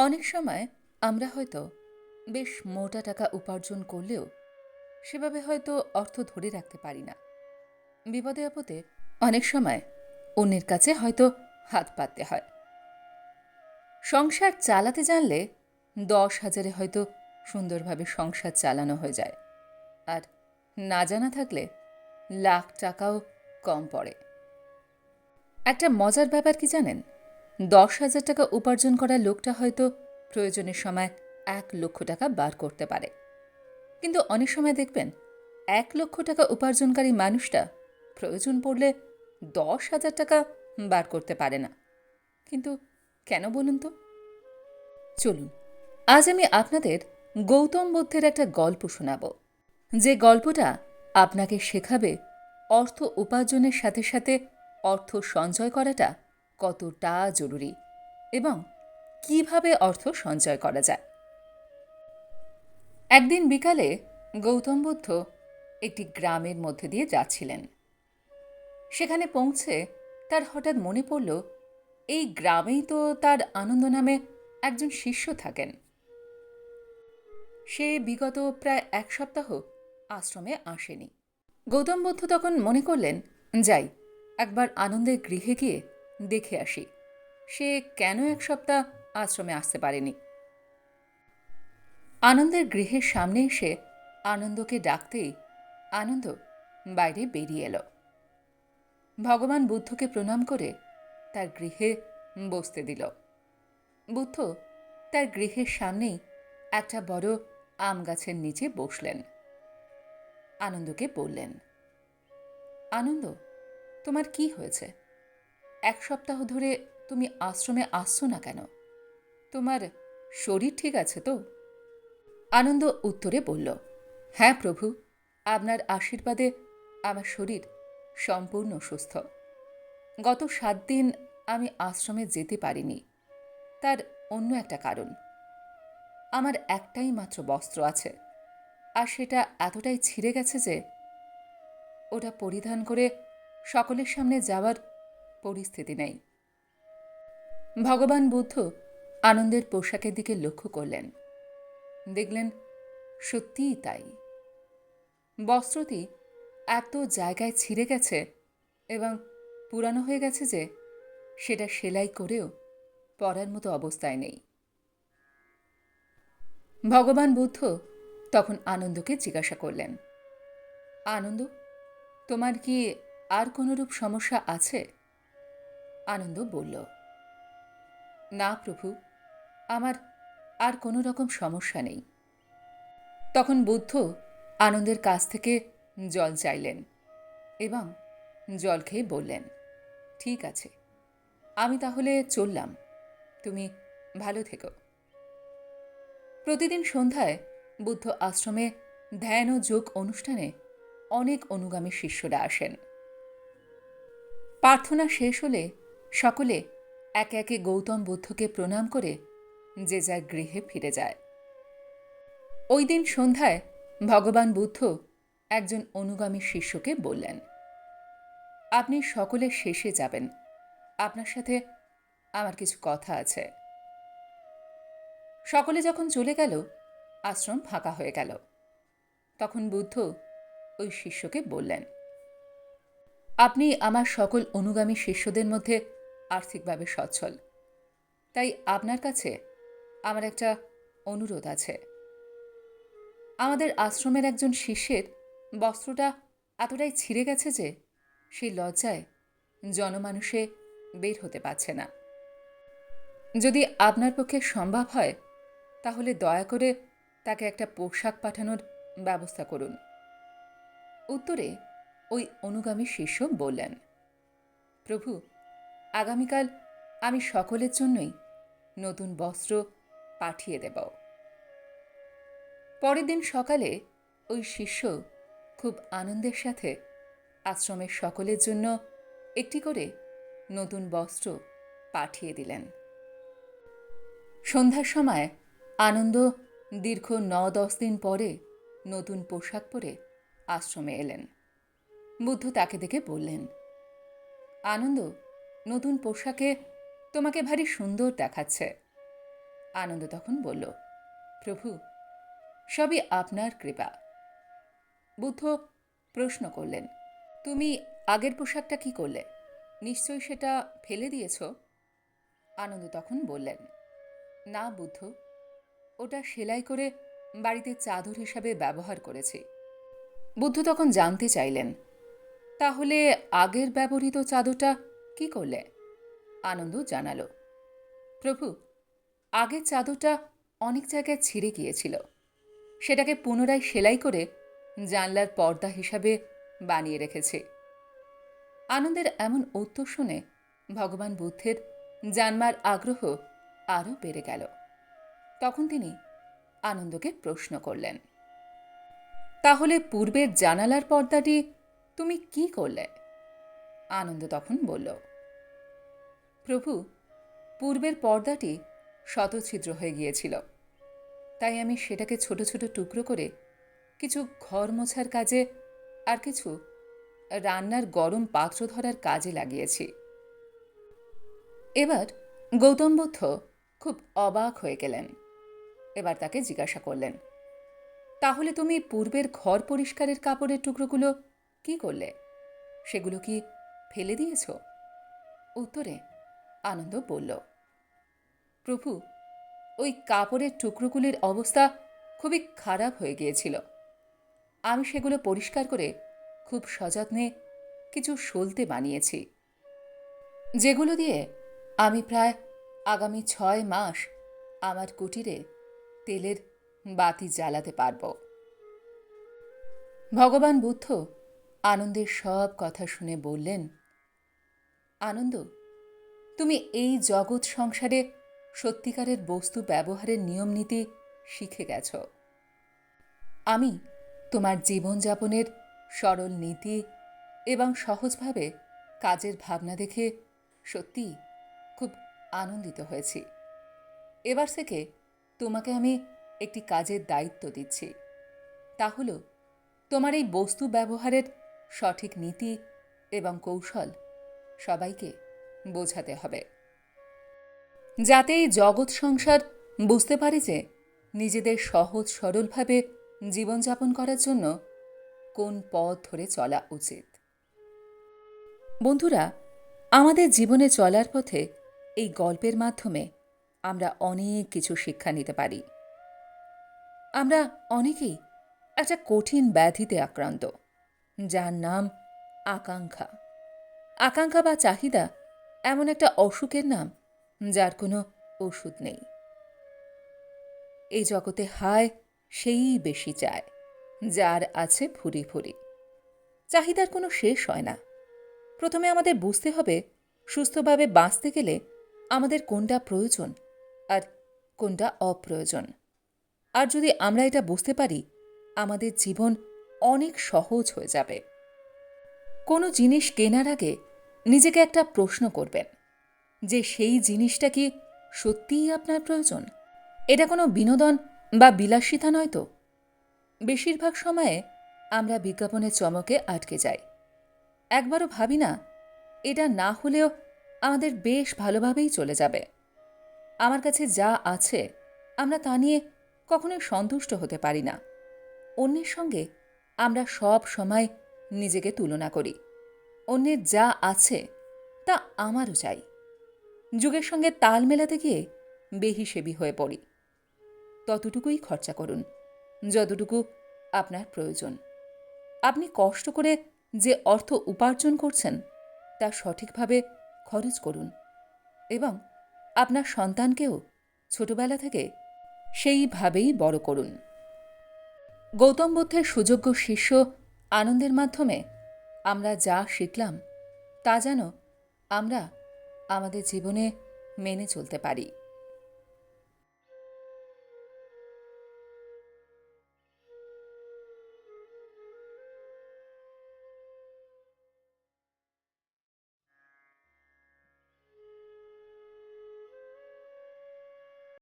অনেক সময় আমরা হয়তো বেশ মোটা টাকা উপার্জন করলেও সেভাবে হয়তো অর্থ ধরে রাখতে পারি না। বিপদে আপদে অনেক সময় অন্যের কাছে হয়তো হাত পাততে হয়। সংসার চালাতে জানলে দশ হাজারে হয়তো সুন্দরভাবে সংসার চালানো হয়ে যায়। আর না জানা থাকলে লাখ টাকাও কম পড়ে। একটা মজার ব্যাপার কি জানেন? দশ হাজার টাকা উপার্জন করা লোকটা হয়তো প্রয়োজনের সময় এক লক্ষ টাকা বার করতে পারে। কিন্তু অনেক সময় দেখবেন, এক লক্ষ টাকা উপার্জনকারী মানুষটা প্রয়োজন পড়লে দশ হাজার টাকা বার করতে পারে না। কিন্তু কেন বলুন তো? চলুন, আজ আমি আপনাদের গৌতম বুদ্ধের একটা গল্প শোনাব। যে গল্পটা আপনাকে শেখাবে অর্থ উপার্জনের সাথে সাথে অর্থ সঞ্চয় করাটা কতটা জরুরি এবং কীভাবে অর্থ সঞ্চয় করা যায়? একদিন বিকালে গৌতম বুদ্ধ একটি গ্রামের মধ্যে দিয়ে যাচ্ছিলেন। সেখানে পৌঁছে তার হঠাৎ মনে পড়ল, এই গ্রামেই তো তার আনন্দ নামে একজন শিষ্য থাকেন। সে বিগত প্রায় এক সপ্তাহ আশ্রমে আসেনি। গৌতম বুদ্ধ তখন মনে করলেন, যাই, একবার আনন্দের গৃহে গিয়ে দেখে আসি। সে কেন এক সপ্তাহ আশ্রমে আসতে পারেনি? আনন্দের গৃহের সামনে এসে আনন্দকে ডাকতেই আনন্দ বাইরে বেরিয়ে এলো। ভগবান বুদ্ধকে প্রণাম করে তার গৃহে বসতে দিল। বুদ্ধ তার গৃহের সামনেই একটা বড় আম গাছের নিচে বসলেন। আনন্দকে বললেন, আনন্দ, তোমার কি হয়েছে? এক সপ্তাহ ধরে তুমি আশ্রমে আসছো না কেন? তোমার শরীর ঠিক আছে তো? আনন্দ উত্তরে বলল হ্যাঁ প্রভু, আপনার আশীর্বাদে আমার শরীর সম্পূর্ণ সুস্থ। গত সাত দিন আমি আশ্রমে যেতে পারিনি। তার অন্য একটা কারণ। আমার একটাই মাত্র বস্ত্র আছে, আর সেটা এতটাই ছিঁড়ে গেছে যে ওটা পরিধান করে সকলের সামনে যাওয়ার পরিস্থিতি নেই। ভগবান বুদ্ধ আনন্দের পোশাকের দিকে লক্ষ্য করলেন। দেখলেন সত্যিই তাই। বস্ত্রটি এত জায়গায় ছিঁড়ে গেছে এবং পুরানো হয়ে গেছে যে সেটা সেলাই করেও পরার মতো অবস্থায় নেই। ভগবান বুদ্ধ তখন আনন্দকে জিজ্ঞাসা করলেন, আনন্দ, তোমার কি আর কোনোরূপ সমস্যা আছে? আনন্দ বলল, না প্রভু, আমার আর কোনো রকম সমস্যা নেই। তখন বুদ্ধ আনন্দের কাছ থেকে জল চাইলেন এবং জল খেয়ে বললেন, ঠিক আছে, আমি তাহলে চললাম, তুমি ভালো থেকো। প্রতিদিন সন্ধ্যায় বুদ্ধ আশ্রমে ধ্যান ও যোগ অনুষ্ঠানে অনেক অনুগামী শিষ্যরা আসেন। প্রার্থনা শেষ হলে সকলে একে একে গৌতম বুদ্ধকে প্রণাম করে যে যার গৃহে ফিরে যায়। ওই দিন সন্ধ্যায় ভগবান বুদ্ধ একজন অনুগামী শিষ্যকে বললেন, আপনি সকলের শেষে যাবেন। আপনার সাথে আমার কিছু কথা আছে। সকলে যখন চলে গেল, আশ্রম ফাঁকা হয়ে গেল। তখন বুদ্ধ ওই শিষ্যকে বললেন, আপনি আমার সকল অনুগামী শিষ্যদের মধ্যে আর্থিকভাবে সচ্ছল। তাই আপনার কাছে আমার একটা অনুরোধ আছে। আমাদের আশ্রমের একজন শিষ্যের বস্ত্রটা এতটাই ছিঁড়ে গেছে যে সেই লজ্জায় জনমানুষে বের হতে পারছে না। যদি আপনার পক্ষে সম্ভব হয়, তাহলে দয়া করে তাকে একটা পোশাক পাঠানোর ব্যবস্থা করুন। উত্তরে ওই অনুগামী শিষ্য বললেন, প্রভু আগামীকাল আমি সকলের জন্যই নতুন বস্ত্র পাঠিয়ে দেব। পরের দিন সকালে ওই শিষ্য খুব আনন্দের সাথে আশ্রমের সকলের জন্য একটি করে নতুন বস্ত্র পাঠিয়ে দিলেন। সন্ধ্যার সময় আনন্দ দীর্ঘ ন দশ দিন পরে নতুন পোশাক পরে আশ্রমে এলেন। বুদ্ধ তাকে দেখে বললেন, আনন্দ নতুন পোশাকে তোমাকে ভারী সুন্দর দেখাচ্ছে। আনন্দ তখন বলল, প্রভু, সবই আপনার কৃপা। বুদ্ধ প্রশ্ন করলেন, তুমি আগের পোশাকটা কি করলে? নিশ্চয়ই সেটা ফেলে দিয়েছ? আনন্দ তখন বললেন, না বুদ্ধ, ওটা সেলাই করে বাড়িতে চাদর হিসাবে ব্যবহার করেছি। বুদ্ধ তখন জানতে চাইলেন, তাহলে আগের ব্যবহৃত চাদরটা কি করলে? আনন্দ জানালো। প্রভু, আগের চাদরটা অনেক জায়গায় ছিঁড়ে গিয়েছিল। সেটাকে পুনরায় সেলাই করে জানলার পর্দা হিসাবে বানিয়ে রেখেছে। আনন্দের এমন উত্তর শুনে ভগবান বুদ্ধের জানমার আগ্রহ আরও বেড়ে গেল। তখন তিনি আনন্দকে প্রশ্ন করলেন, তাহলে পূর্বের জানালার পর্দাটি তুমি কি করলে? আনন্দ তখন বলল প্রভু, পূর্বের পর্দাটি শতছিদ্র হয়ে গিয়েছিল। তাই আমি সেটাকে ছোট ছোট টুকরো করে কিছু ঘর মোছার কাজে আর কিছু রান্নার গরম পাত্র ধরার কাজে লাগিয়েছি। এবার গৌতম বুদ্ধ খুব অবাক হয়ে গেলেন। এবার তাকে জিজ্ঞাসা করলেন, তাহলে তুমি পূর্বের ঘর পরিষ্কারের কাপড়ের টুকরোগুলো কি করলে? সেগুলো কি ফেলে দিয়েছ? উত্তরে আনন্দ বলল, প্রভু, ওই কাপড়ের টুকরোগুলির অবস্থা খুবই খারাপ হয়ে গিয়েছিল। আমি সেগুলো পরিষ্কার করে খুব সযত্নে কিছু সলতে বানিয়েছি। যেগুলো দিয়ে আমি প্রায় আগামী ছয় মাস আমার কুটিরে তেলের বাতি জ্বালাতে পারব। ভগবান বুদ্ধ আনন্দের সব কথা শুনে বললেন, আনন্দ তুমি এই জগৎ সংসারে সত্যিকারের বস্তু ব্যবহারের নিয়ম নীতি শিখে গেছ। আমি তোমার জীবনযাপনের সরল নীতি এবং সহজভাবে কাজের ভাবনা দেখে সত্যি খুব আনন্দিত হয়েছি। এবার থেকে তোমাকে আমি একটি কাজের দায়িত্ব দিচ্ছি। তা হল তোমার এই বস্তু ব্যবহারের সঠিক নীতি এবং কৌশল সবাইকে বোঝাতে হবে। যাতে এই জগৎ সংসার বুঝতে পারে যে নিজেদের সহজ সরলভাবে জীবনযাপন করার জন্য কোন পথ ধরে চলা উচিত। বন্ধুরা, আমাদের জীবনে চলার পথে এই গল্পের মাধ্যমে আমরা অনেক কিছু শিক্ষা নিতে পারি। আমরা অনেকেই একটা কঠিন ব্যাধিতে আক্রান্ত, যার নাম আকাঙ্ক্ষা। আকাঙ্ক্ষা বা চাহিদা এমন একটা অসুখের নাম যার কোনো ওষুধ নেই। এই জগতে হায়, সেই বেশি চায়, যার আছে ভুরি ভুরি। চাহিদার কোনো শেষ হয় না। প্রথমে আমাদের বুঝতে হবে, সুস্থভাবে বাঁচতে গেলে আমাদের কোনটা প্রয়োজন আর কোনটা অপ্রয়োজন। আর যদি আমরা এটা বুঝতে পারি, আমাদের জীবন অনেক সহজ হয়ে যাবে। কোনো জিনিস কেনার আগে নিজেকে একটা প্রশ্ন করবেন যে সেই জিনিসটা কি সত্যিই আপনার প্রয়োজন? এটা কোনো বিনোদন বা বিলাসিতা নয় তো? বেশিরভাগ সময়ে আমরা বিজ্ঞাপনের চমকে আটকে যাই। একবারও ভাবি না, এটা না হলেও আমাদের বেশ ভালোভাবেই চলে যাবে। আমার কাছে যা আছে, আমরা তা নিয়ে কখনোই সন্তুষ্ট হতে পারি না। অন্যের সঙ্গে আমরা সব সময় নিজেকে তুলনা করি। অন্যের যা আছে, তা আমারও চাই। যুগের সঙ্গে তাল মেলাতে গিয়ে বেহিসেবি হয়ে পড়ি। ততটুকুই খরচা করুন, যতটুকু আপনার প্রয়োজন। আপনি কষ্ট করে যে অর্থ উপার্জন করছেন, তা সঠিকভাবে খরচ করুন এবং আপনার সন্তানকেও ছোটবেলা থেকে সেইভাবেই বড় করুন। গৌতম বুদ্ধের সুযোগ্য শিষ্য আনন্দের মাধ্যমে আমরা যা শিখলাম তা যেন আমরা আমাদের জীবনে মেনে চলতে পারি।